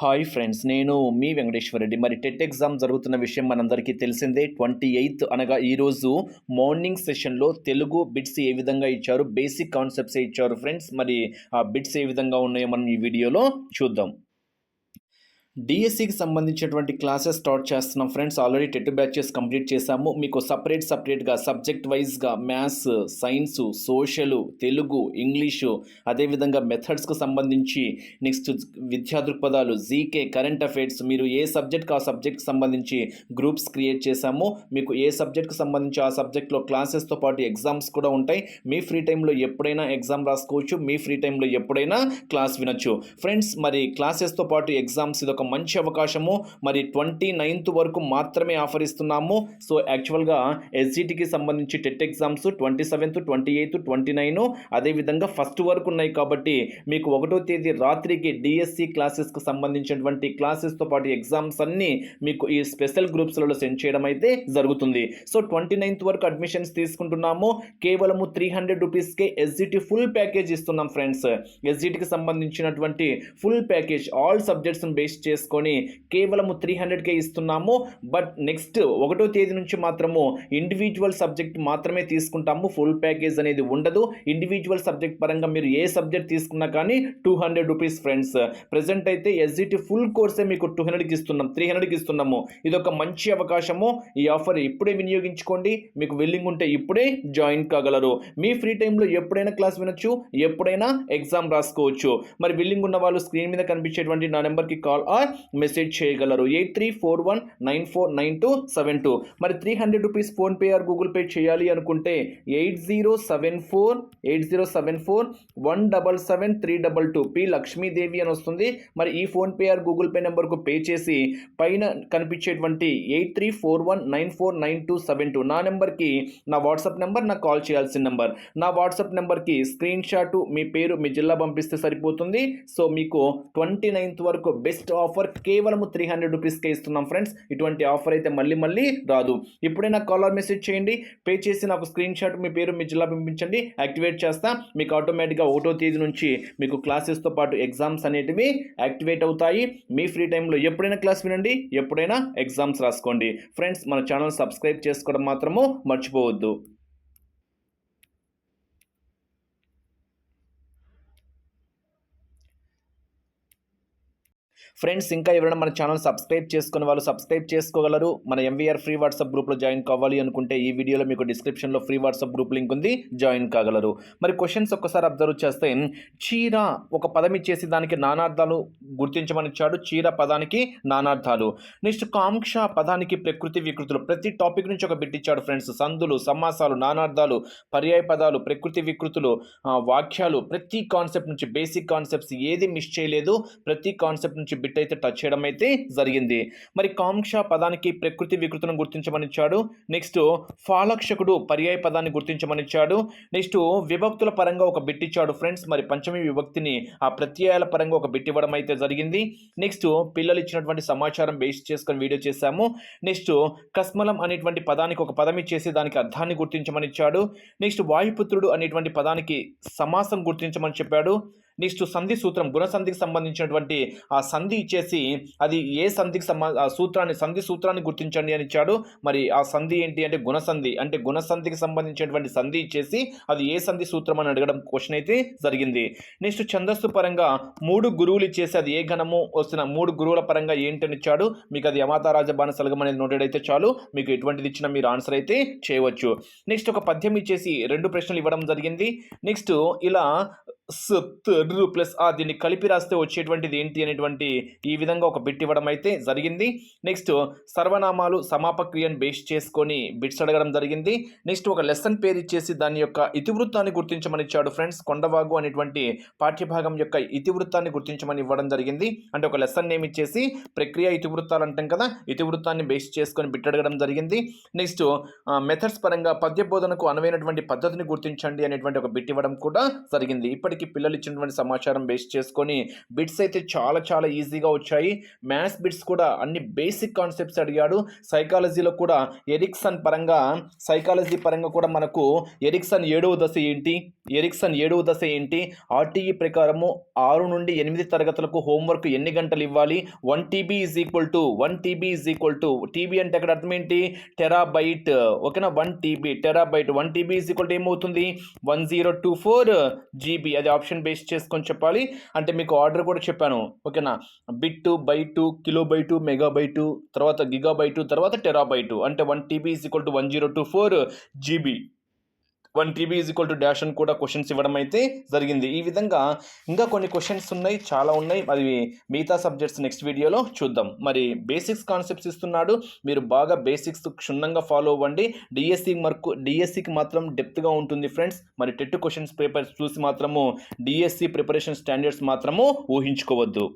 Hi friends నేను మీ వెంకటేశ్వర రెడ్డి మరి TET exam జరుగుతున్న విషయం మనందరికీ తెలిసిందే. ట్వంటీ ఎయిత్ అనగా ఈరోజు మార్నింగ్ సెషన్లో తెలుగు బిట్స్ ఏ విధంగా ఇచ్చారు బేసిక్ కాన్సెప్ట్స్ ఇచ్చారు ఫ్రెండ్స్ మరి ఆ బిట్స్ ఏ విధంగా ఉన్నాయో మనం ఈ వీడియోలో చూద్దాం. డిఎస్సికి సంబంధించినటువంటి క్లాసెస్ స్టార్ట్ చేస్తున్నాం friends. Already TET batches complete చేశాము. మీకు సపరేట్ సపరేట్గా సబ్జెక్ట్ వైజ్గా maths science social Telugu English అదేవిధంగా మెథడ్స్కు సంబంధించి నెక్స్ట్ విద్యా దృక్పథాలు జీకే కరెంట్ అఫైర్స్ మీరు ఏ సబ్జెక్ట్కి ఆ సబ్జెక్ట్కి సంబంధించి గ్రూప్స్ క్రియేట్ చేశాము. మీకు ఏ సబ్జెక్ట్కి సంబంధించి ఆ సబ్జెక్ట్లో క్లాసెస్తో పాటు ఎగ్జామ్స్ కూడా ఉంటాయి. మీ ఫ్రీ టైంలో ఎప్పుడైనా ఎగ్జామ్ రాసుకోవచ్చు. మీ ఫ్రీ టైంలో ఎప్పుడైనా క్లాస్ వినొచ్చు. ఫ్రెండ్స్ మరి క్లాసెస్తో పాటు ఎగ్జామ్స్ ఇదొక ఒక మంచి అవకాశము. మరి ట్వంటీ నైన్త్ వరకు మాత్రమే ఆఫర్ ఇస్తున్నాము సో యాక్చువల్గా ఎస్జిటికి సంబంధించి TET exams twenty seventh twenty eighth twenty nine. అదేవిధంగా ఫస్ట్ వరకు ఉన్నాయి కాబట్టి మీకు ఒకటో తేదీ రాత్రికి డిఎస్సి క్లాసెస్కి సంబంధించినటువంటి క్లాసెస్తో పాటు ఎగ్జామ్స్ అన్నీ మీకు ఈ స్పెషల్ గ్రూప్స్లలో సెండ్ చేయడం అయితే జరుగుతుంది. సో ట్వంటీ నైన్త్ వరకు అడ్మిషన్స్ తీసుకుంటున్నాము. కేవలము త్రీ హండ్రెడ్ రూపీస్కే ఎస్జిటి ఫుల్ ప్యాకేజ్ ఇస్తున్నాం ఫ్రెండ్స్. ఎస్జిటికి సంబంధించినటువంటి ఫుల్ ప్యాకేజ్. ఆల్ సబ్జెక్ట్స్ని బేస్ చేసి చేసుకొని కేవలము త్రీ హండ్రెడ్కే ఇస్తున్నాము. బట్ నెక్స్ట్ ఒకటో తేదీ నుంచి మాత్రము ఇండివిజువల్ సబ్జెక్ట్ మాత్రమే తీసుకుంటాము. ఫుల్ ప్యాకేజ్ అనేది ఉండదు. ఇండివిజువల్ సబ్జెక్ట్ పరంగా మీరు ఏ సబ్జెక్ట్ తీసుకున్నా కానీ two hundred rupees friends present అయితే ఎస్జిటి ఫుల్ కోర్సే మీకు టూ హండ్రెడ్కి ఇస్తున్నాం. త్రీ హండ్రెడ్కి ఇస్తున్నాము. ఇది ఒక మంచి అవకాశము. ఈ ఆఫర్ ఇప్పుడే వినియోగించుకోండి. మీకు వెల్లింగ్ ఉంటే ఇప్పుడే జాయిన్ కాగలరు. మీ ఫ్రీ టైంలో ఎప్పుడైనా క్లాస్ వినొచ్చు. ఎప్పుడైనా ఎగ్జామ్ రాసుకోవచ్చు. మరి విల్లింగ్ ఉన్న వాళ్ళు స్క్రీన్ మీద కనిపించేటువంటి నా నెంబర్కి కాల్ ఆర్ మెసేజ్ చేయగలరు. Eight three four one nine four nine two seven two మరి three hundred rupees PhonePe or Google Pay చేయాలి అనుకుంటే eight zero seven four eight zero seven four one double seven three double two P Lakshmidevi అని వస్తుంది. మరి ఈ PhonePe or Google pay నెంబర్కు pay చేసి పైన కనిపించేటువంటి eight three four one nine four nine two seven two నా నెంబర్కి నా వాట్సాప్ నెంబర్ నాకు కాల్ చేయాల్సిన నెంబర్. నా వాట్సాప్ నెంబర్కి స్క్రీన్ షాట్ మీ పేరు మీ జిల్లా పంపిస్తే సరిపోతుంది. సో మీకు ట్వంటీ నైన్త్ వరకు బెస్ట్ ఆఫర్ ఆఫర్ కేవలం త్రీ హండ్రెడ్ రూపీస్కే ఇస్తున్నాం ఫ్రెండ్స్ ఇటువంటి ఆఫర్ అయితే మళ్ళీ మళ్ళీ రాదు. ఇప్పుడైనా కాలర్ మెసేజ్ చేయండి పే చేసి నాకు స్క్రీన్ షాట్ మీ పేరు మీ జిల్లా పంపించండి యాక్టివేట్ చేస్తా. మీకు ఆటోమేటిక్గా ఒకటో తేదీ నుంచి మీకు క్లాసెస్తో పాటు ఎగ్జామ్స్ అనేటివి యాక్టివేట్ అవుతాయి. మీ ఫ్రీ టైంలో ఎప్పుడైనా క్లాస్ వినండి ఎప్పుడైనా ఎగ్జామ్స్ రాసుకోండి. ఫ్రెండ్స్ మన ఛానల్ సబ్స్క్రైబ్ చేసుకోవడం మాత్రము మర్చిపోవద్దు. ఫ్రెండ్స్ ఇంకా ఎవరైనా మన ఛానల్ సబ్స్క్రైబ్ చేసుకుని వాళ్ళు సబ్స్క్రైబ్ చేసుకోగలరు. మన ఎంవీఆర్ ఫ్రీ వాట్సాప్ గ్రూప్లో జాయిన్ కావాలి అనుకుంటే ఈ వీడియోలో మీకు డిస్క్రిప్షన్లో ఫ్రీ వాట్సాప్ గ్రూప్ లింక్ ఉంది. జాయిన్ కాగలరు. మరి క్వశ్చన్స్ ఒక్కసారి అబ్జర్వ్ చేస్తే చీర ఒక పదం ఇచ్చేసి దానికి నానార్థాలు గుర్తించమని ఇచ్చాడు. చీర పదానికి నానార్థాలు. నెక్స్ట్ కాంక్ష పదానికి ప్రకృతి వికృతులు. ప్రతి టాపిక్ నుంచి ఒక బిట్ ఇచ్చాడు ఫ్రెండ్స్. సందులు సమాసాలు నానార్థాలు పర్యాయ పదాలు ప్రకృతి వికృతులు వాక్యాలు. ప్రతి కాన్సెప్ట్ నుంచి బేసిక్ కాన్సెప్ట్స్ ఏది మిస్ చేయలేదు. ప్రతి కాన్సెప్ట్ నుంచి బిట్ అయితే టచ్ చేయడం అయితే జరిగింది. మరి కాంక్ష పదానికి ప్రకృతి వికృతులను గుర్తించమని ఇచ్చాడు. నెక్స్ట్ ఫాలక్షకుడు పర్యాయ పదాన్ని గుర్తించమనిచ్చాడు నెక్స్ట్ విభక్తుల పరంగా ఒక బిట్ ఇచ్చాడు ఫ్రెండ్స్. మరి పంచమి విభక్తిని ఆ ప్రత్యయాల పరంగా ఒక బిట్ ఇవ్వడం అయితే జరిగింది. నెక్స్ట్ పిల్లలు ఇచ్చినటువంటి సమాచారం బేస్ చేసుకొని వీడియో చేశాము. నెక్స్ట్ కస్మలం అనేటువంటి పదానికి ఒక పదం ఇచ్చేసి దానికి అర్థాన్ని గుర్తించమని ఇచ్చాడు. నెక్స్ట్ వాయుపుత్రుడు అనేటువంటి పదానికి సమాసం గుర్తించమని చెప్పాడు. నెక్స్ట్ సంధి సూత్రం గుణసంధికి సంబంధించినటువంటి ఆ సంధి ఇచ్చేసి అది ఏ సంధికి సంబంధ సూత్రాన్ని సంధి సూత్రాన్ని గుర్తించండి అని ఇచ్చాడు. మరి ఆ సంధి ఏంటి అంటే గుణసంధి అంటే గుణసంధికి సంబంధించినటువంటి సంధి ఇచ్చేసి అది ఏ సంధి సూత్రం అని అడగడం క్వశ్చన్ అయితే జరిగింది. నెక్స్ట్ ఛందస్సు పరంగా మూడు గురువులు ఇచ్చేసి అది ఏ గణము వస్తున్న మూడు గురువుల పరంగా ఏంటని ఇచ్చాడు. మీకు అది యమాతారాజ బాణసలగం అనేది నోటెడ్ అయితే చాలు. మీకు ఎటువంటిది ఇచ్చినా మీరు ఆన్సర్ అయితే చేయవచ్చు. నెక్స్ట్ ఒక పద్యం ఇచ్చేసి రెండు ప్రశ్నలు ఇవ్వడం జరిగింది. నెక్స్ట్ ఇలా సత్ రు ప్లస్ ఆ దీన్ని కలిపి రాస్తే వచ్చేటువంటిది ఏంటి అనేటువంటి ఈ విధంగా ఒక బిట్ ఇవ్వడం అయితే జరిగింది. నెక్స్ట్ సర్వనామాలు సమాపక్రియను బేస్ చేసుకొని బిట్స్ అడగడం జరిగింది. నెక్స్ట్ ఒక లెసన్ పేరు ఇచ్చేసి దాని యొక్క ఇతివృత్తాన్ని గుర్తించమని ఇచ్చాడు ఫ్రెండ్స్. కొండవాగు అనేటువంటి పాఠ్యభాగం యొక్క ఇతివృత్తాన్ని గుర్తించమని ఇవ్వడం జరిగింది. అంటే ఒక లెసన్ నేమ్ ఇచ్చేసి ప్రక్రియ ఇతివృత్తాలు అంటాం కదా ఇతివృత్తాన్ని బేస్ చేసుకొని బిట్ అడగడం జరిగింది. నెక్స్ట్ మెథడ్స్ పరంగా పద్య బోధనకు అనువైనటువంటి పద్ధతిని గుర్తించండి అనేటువంటి ఒక బిట్ ఇవ్వడం కూడా జరిగింది. ఇప్పటి ఇప్పటికీ పిల్లలు ఇచ్చినటువంటి సమాచారం బేస్ చేసుకొని బిట్స్ అయితే చాలా చాలా ఈజీగా వచ్చాయి. మ్యాథ్స్ బిట్స్ కూడా అన్ని బేసిక్ కాన్సెప్ట్స్ అడిగాడు. సైకాలజీలో కూడా ఎరిక్సన్ పరంగా సైకాలజీ పరంగా కూడా మనకు ఎరిక్సన్ ఏడవ దశ ఏంటి? ఎరిక్సన్ ఏడవ దశ ఏంటి? ఆర్టీఈ ప్రకారము ఆరు నుండి ఎనిమిది తరగతులకు హోంవర్క్ ఎన్ని గంటలు ఇవ్వాలి? One TB is equal to one TB is equal to TB అంటే అక్కడ అర్థం ఏంటి? టెరాబైట్ ఓకేనా? One TB terabyte one TB is equal to ఏమవుతుంది? One zero two four GB. అది ఆప్షన్ బేస్ చేసుకొని చెప్పాలి. అంటే మీకు ఆర్డర్ కూడా చెప్పాను. ఓకేనా? Bit byte kilobyte megabyte తర్వాత గిగా బైటు తర్వాత టెరా బై టూ. అంటే one TB is equal to one zero two four GB. One TB is equal to dash అని కూడా క్వశ్చన్స్ ఇవ్వడం అయితే జరిగింది. ఈ విధంగా ఇంకా కొన్ని క్వశ్చన్స్ ఉన్నాయి చాలా ఉన్నాయి. మరి మిగతా సబ్జెక్ట్స్ నెక్స్ట్ వీడియోలో చూద్దాం. మరి బేసిక్స్ కాన్సెప్ట్స్ ఇస్తున్నాడు. మీరు బాగా బేసిక్స్ క్షుణ్ణంగా ఫాలో అవ్వండి. డిఎస్సి మరకు డిఎస్సికి మాత్రం డెప్త్గా ఉంటుంది ఫ్రెండ్స్. మరి టెట్ క్వశ్చన్స్ పేపర్స్ చూసి మాత్రము డిఎస్సి ప్రిపరేషన్ స్టాండర్డ్స్ మాత్రము ఊహించుకోవద్దు.